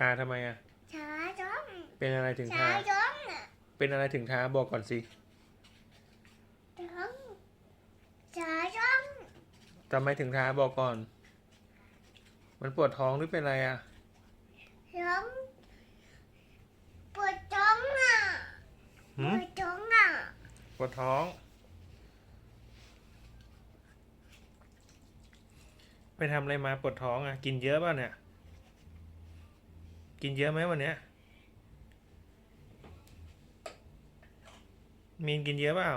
อาทำไมอะ ช้าจ้องเป็นอะไรถึงช้าท้าจ้องอะเป็นอะไรถึงท้าบอกก่อนสิจ้องช้าจ้องทำไมถึงท้าบอกก่อน มันปวดท้องหรือเป็นอะไรอะ จ้องปวดจ้องอะหืปมวดจ้องอะปวดท้อง ไปทำอะไรมาปวดท้องอะ กินเยอะป่ะเนี่ย กินเยอะไหมวันเนี้ยมีนกินเยอะเปล่า